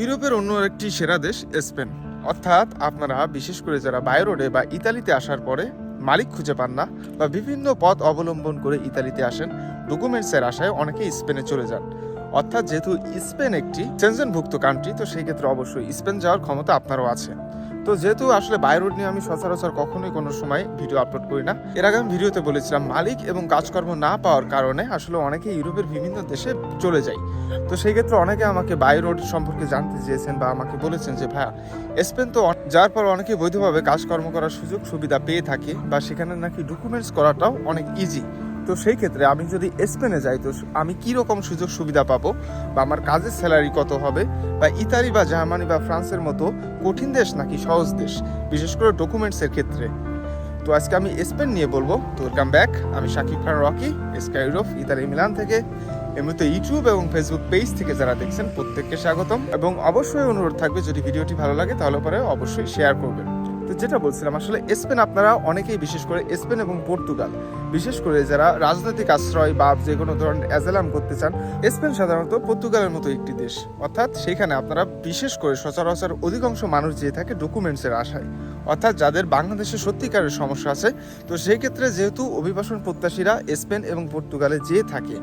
ইউরোপের অন্য একটি সেরা দেশ স্পেন। অর্থাৎ আপনারা, বিশেষ করে যারা বায়োরোডে রোডে বা ইতালিতে আসার পরে মালিক খুঁজে পান না বা বিভিন্ন পথ অবলম্বন করে ইতালিতে আসেন, ডকুমেন্টসের আশায় অনেকে স্পেনে চলে যান। অর্থাৎ যেহেতু স্পেন একটি সেনজনভুক্ত কান্ট্রি তো সেই ক্ষেত্রে অবশ্যই স্পেন যাওয়ার ক্ষমতা আপনারও আছে। তো যেহেতু আসলে বাই রোড নিয়ে আমি সচরাচর কখনোই কোনো সময় ভিডিও আপলোড করি না, এর আগে আমি ভিডিওতে বলেছিলাম মালিক এবং কাজকর্ম না পাওয়ার কারণে আসলে অনেকে ইউরোপের বিভিন্ন দেশে চলে যায়। তো সেই ক্ষেত্রে অনেকে আমাকে বাই রোড সম্পর্কে জানতে চেয়েছেন বা আমাকে বলেছেন যে, ভাইয়া, স্পেন তো যার পর অনেকে বৈধভাবে কাজকর্ম করার সুযোগ সুবিধা পেয়ে থাকে বা সেখানে নাকি ডকুমেন্টস করাটাও অনেক ইজি তো সেই ক্ষেত্রে আমি যদি স্পেনে যাই, তো আমি কি রকম সুযোগ সুবিধা পাবো? বা আমার কাজের স্যালারি কত হবে? বা ইতালি বা জার্মানি বা ফ্রান্সের মতো কঠিন দেশ নাকি সহজ দেশ? বিশেষ করে ডকুমেন্টসের ক্ষেত্রে। তো আজকে আমি স্পেন নিয়ে বলব। তো ওয়েলকাম ব্যাক আমি Shakib Khan Rocky Sky Europe Italy, Milan থেকে। এমনিতে ইউটিউব এবং ফেসবুক পেজ থেকে যারা দেখছেন, প্রত্যেককে স্বাগতম। এবং অবশ্যই অনুরোধ থাকবে, যদি ভিডিওটি ভালো লাগে, তাহলে পরে অবশ্যই শেয়ার করবেন। তো যেটা বলছিলাম, আসলে স্পেন আপনারা অনেকেই বিশেষ করে স্পেন এবং পর্তুগাল, বিশেষ করে যারা রাজনৈতিক আশ্রয় বা যে কোনো ধরনের অ্যাজালাম করতে চান, স্পেন সাধারণত পর্তুগালের মতো একটি দেশ। অর্থাৎ সেখানে আপনারা বিশেষ করে সচরাচর অধিকাংশ মানুষ যেয়ে থাকে ডকুমেন্টসের আশায়। অর্থাৎ যাদের বাংলাদেশে সত্যিকারের সমস্যা আছে, তো সেই ক্ষেত্রে যেহেতু অভিবাসন প্রত্যাশীরা স্পেন এবং পর্তুগালে যেয়ে থাকে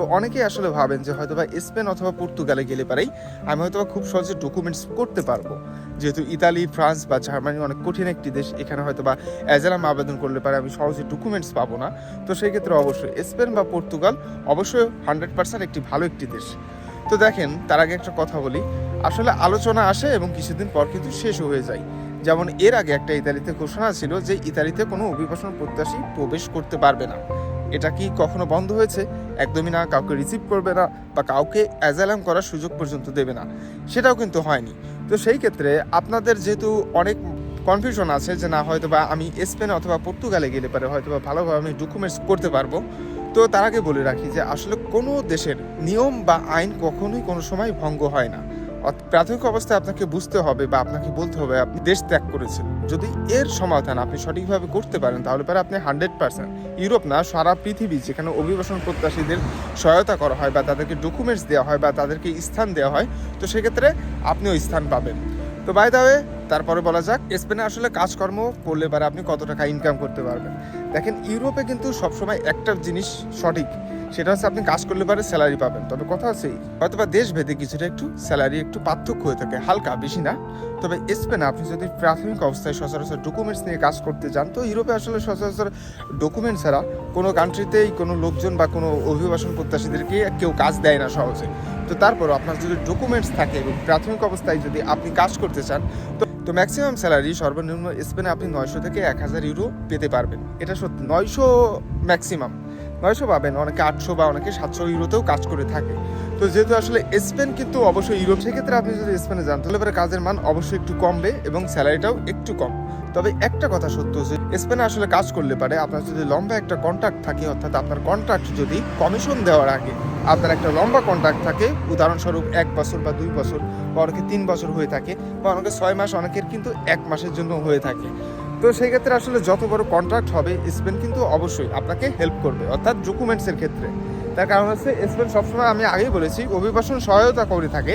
তো অনেকেই আসলে ভাবেন যে হয়তোবা স্পেন অথবা পর্তুগালে গেলে পারেই আমি হয়তোবা খুব সহজে ডকুমেন্টস করতে পারব। যেহেতু ইতালি, ফ্রান্স বা জার্মানি অনেক কঠিন একটি দেশ, এখানে হয়তো বা অ্যাজালাম আবেদন করলে পারে আমি সহজে ডকুমেন্টস পাবো না। তো সেই ক্ষেত্রে অবশ্যই স্পেন বা পর্তুগাল অবশ্যই হান্ড্রেড পার্সেন্ট একটি ভালো একটি দেশ। তো দেখেন, তার আগে একটা কথা বলি। আসলে আলোচনা আসে এবং কিছুদিন পর কিন্তু শেষ হয়ে যায়। যেমন এর আগে একটা ইতালিতে ঘোষণা ছিল যে ইতালিতে কোনো অভিবাসন প্রত্যাশী প্রবেশ করতে পারবে না। এটা কি কখনো বন্ধ হয়েছে? একদমই না, কাউকে রিসিভ করবে না বা কাউকে অ্যাজালাম করার সুযোগ পর্যন্ত দেবে না। সেটাও কিন্তু হয়নি। তো সেই ক্ষেত্রে আপনাদের যেহেতু অনেক কনফিউশন আছে যে না হয়তো বা আমি স্পেন অথবা পর্তুগালে গেলে পারে হয়তো বা ভালোভাবে আমি ডকুমেন্টস করতে পারব। তো তার আগে বলে রাখি যে আসলে কোনো দেশের নিয়ম বা আইন কখনোই কোনো সময় ভঙ্গ হয় না। প্রাথমিক অবস্থায় আপনাকে বুঝতে হবে বা আপনাকে বলতে হবে, আপনি দেশ ত্যাগ করেছেন। যদি এর সমাধান আপনি সঠিকভাবে করতে পারেন, তাহলে পরে আপনি হান্ড্রেড পার্সেন্ট ইউরোপ না, সারা পৃথিবী যেখানে অভিবাসন প্রত্যাশীদের সহায়তা করা হয় বা তাদেরকে ডকুমেন্টস দেওয়া হয় বা তাদেরকে স্থান দেওয়া হয়, তো সেক্ষেত্রে আপনিও স্থান পাবেন। তো বাই দা ওয়ে তারপরে বলা যাক, স্পেনে আসলে কাজকর্ম করলে পারে আপনি কত টাকা ইনকাম করতে পারবেন। দেখেন, ইউরোপে কিন্তু সবসময় একটা জিনিস সঠিক সেটা হচ্ছে আপনি কাজ করলে পারে স্যালারি পাবেন। তবে কথা আছে হয়তো বা দেশ ভেদে কিছুটা একটু স্যালারি একটু পার্থক্য হয়ে থাকে, হালকা বেশি না। তবে স্পেনে আপনি যদি প্রাথমিক অবস্থায় সচরাচর ডকুমেন্টস নিয়ে কাজ করতে যান, তো ইউরোপে আসলে সচরাচর ডকুমেন্ট ছাড়া কোনো কান্ট্রিতেই কোনো লোকজন বা কোনো অভিবাসন প্রত্যাশীদেরকে কেউ কাজ দেয় না সহজে। তো তারপরও আপনার যদি ডকুমেন্টস থাকে এবং প্রাথমিক অবস্থায় যদি আপনি কাজ করতে চান, তো তো ম্যাক্সিমাম স্যালারি সর্বনিম্ন স্পেনে আপনি নয়শো থেকে এক হাজার ইউরো পেতে পারবেন। এটা সত্যি, নয়শো ম্যাক্সিমাম নয়শো পাবেন। অনেকে আটশো বা অনেকে সাতশো ইউরোতেও কাজ করে থাকে। তো যেহেতু আসলে স্পেন কিন্তু অবশ্যই ইউরোপ, সেক্ষেত্রে আপনি যদি স্পেনে যান, তাহলে পরে কাজের মান অবশ্যই একটু কমবে এবং স্যালারিটাও একটু কম। তবে একটা কথা সত্য যে, স্পেনে আসলে কাজ করলে পারে আপনার যদি লম্বা একটা কন্ট্রাক্ট থাকে, অর্থাৎ আপনার কন্ট্রাক্ট যদি কমিশন দেওয়ার আগে আপনার একটা লম্বা কন্ট্রাক্ট থাকে, উদাহরণস্বরূপ এক বছর বা দুই বছর বা অনেকে তিন বছর হয়ে থাকে বা অনেকে ছয় মাস, অনেকের কিন্তু এক মাসের জন্য হয়ে থাকে। তো সেই ক্ষেত্রে আসলে যত বড় কন্ট্রাক্ট হবে স্পেন কিন্তু অবশ্যই আপনাকে হেল্প করবে, অর্থাৎ ডকুমেন্টসের ক্ষেত্রে। তার কারণ হচ্ছে স্পেন সবসময় আমি আগেই বলেছি, অভিবাসন সহায়তা করে থাকে।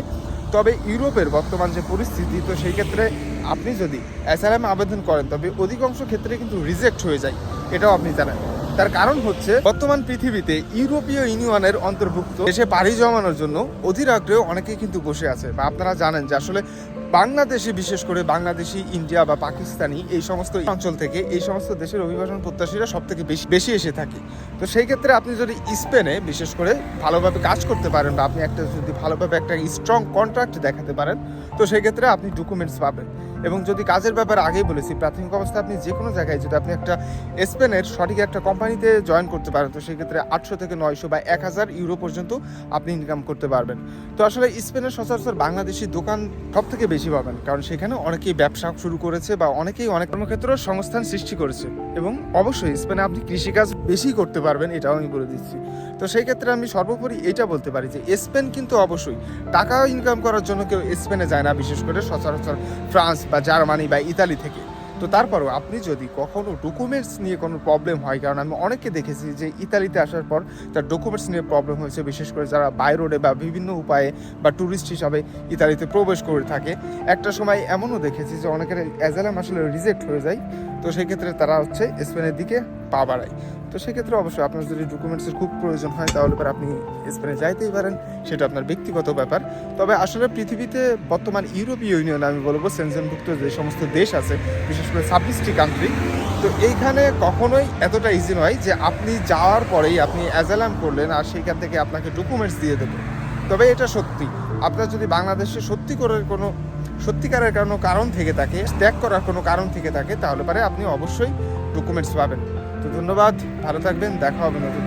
তবে ইউরোপের বর্তমান যে পরিস্থিতি, তো সেই ক্ষেত্রে আপনি যদি অ্যাসালাম আবেদন করেন, তবে অধিকাংশ ক্ষেত্রে কিন্তু রিজেক্ট হয়ে যায়। এটাও আপনি জানেন। তার কারণ হচ্ছে, বর্তমান পৃথিবীতে ইউরোপীয় ইউনিয়নের অন্তর্ভুক্ত দেশে পাড়ি জমানোর জন্য অধীর আগ্রহে অনেকেই কিন্তু বসে আছে। বা আপনারা জানেন যে আসলে বাংলাদেশে, বিশেষ করে বাংলাদেশি, ইন্ডিয়া বা পাকিস্তানি এই সমস্ত অঞ্চল থেকে এই সমস্ত দেশের অভিবাসন প্রত্যাশীরা সব থেকে বেশি বেশি এসে থাকে। তো সেই ক্ষেত্রে আপনি যদি স্পেনে বিশেষ করে ভালোভাবে কাজ করতে পারেন বা আপনি একটা যদি ভালোভাবে একটা স্ট্রং কন্ট্রাক্ট দেখাতে পারেন, তো সেই ক্ষেত্রে আপনি ডকুমেন্টস পাবেন। এবং যদি কাজের ব্যাপারে আগেই বলেছি, প্রাথমিক অবস্থায় আপনি যে কোনো জায়গায় যদি আপনি একটা স্পেনের সঠিক একটা কোম্পানিতে জয়েন করতে পারেন, তো সেক্ষেত্রে আটশো থেকে নয়শো বা এক হাজার ইউরো পর্যন্ত আপনি ইনকাম করতে পারবেন। তো আসলে স্পেনের সচরাচর বাংলাদেশি দোকান সব থেকে বেশি পাবেন, কারণ সেখানে অনেকেই ব্যবসা শুরু করেছে বা অনেকেই অনেক কর্মক্ষেত্র সংস্থান সৃষ্টি করেছে এবং অবশ্যই স্পেনে আপনি কৃষিকাজ বেশি করতে পারবেন, এটাও আমি বলে দিচ্ছি। তো সেই ক্ষেত্রে আমি সর্বোপরি এটা বলতে পারি যে, স্পেন কিন্তু অবশ্যই টাকা ইনকাম করার জন্য কেউ স্পেনে যায় না, বিশেষ করে সচরাচর ফ্রান্স বা জার্মানি বা ইতালি থেকে। তো তারপরও আপনি যদি কখনও ডকুমেন্টস নিয়ে কোনো প্রবলেম হয়, কারণ আমি অনেককে দেখেছি যে ইতালিতে আসার পর তার ডকুমেন্টস নিয়ে প্রবলেম হয়েছে, বিশেষ করে যারা বাই রোডে বা বিভিন্ন উপায়ে বা ট্যুরিস্ট হিসাবে ইতালিতে প্রবেশ করে থাকে। একটা সময় এমনও দেখেছি যে অনেকের অ্যাজালাম আসলে রিজেক্ট হয়ে যায়। তো সেই ক্ষেত্রে তারা হচ্ছে স্পেনের দিকে পা বাড়ায়। তো সেক্ষেত্রে অবশ্যই আপনার যদি ডকুমেন্টসের খুব প্রয়োজন হয়, তাহলে পরে আপনি স্পেনে যাইতেই পারেন। সেটা আপনার ব্যক্তিগত ব্যাপার। তবে আসলে পৃথিবীতে বর্তমান ইউরোপীয় ইউনিয়ন, আমি বলব সেনজেনভুক্ত যে সমস্ত দেশ আছে, বিশেষ করে ছাব্বিশটি কান্ট্রি তো এইখানে কখনোই এতটা ইজি নয় যে আপনি যাওয়ার পরেই আপনি অ্যাজালাম করলেন আর সেইখান থেকে আপনাকে ডকুমেন্টস দিয়ে দেবে। তবে এটা সত্যি। আপনার যদি বাংলাদেশে সত্যি করে কোনো সত্যিকারের কোনো কারণ থেকে থাকে ত্যাগ করার কোনো কারণ থেকে থাকে তাহলে পরে আপনি অবশ্যই ডকুমেন্টস পাবেন। তো ধন্যবাদ, ভালো থাকবেন, দেখা হবে নতুন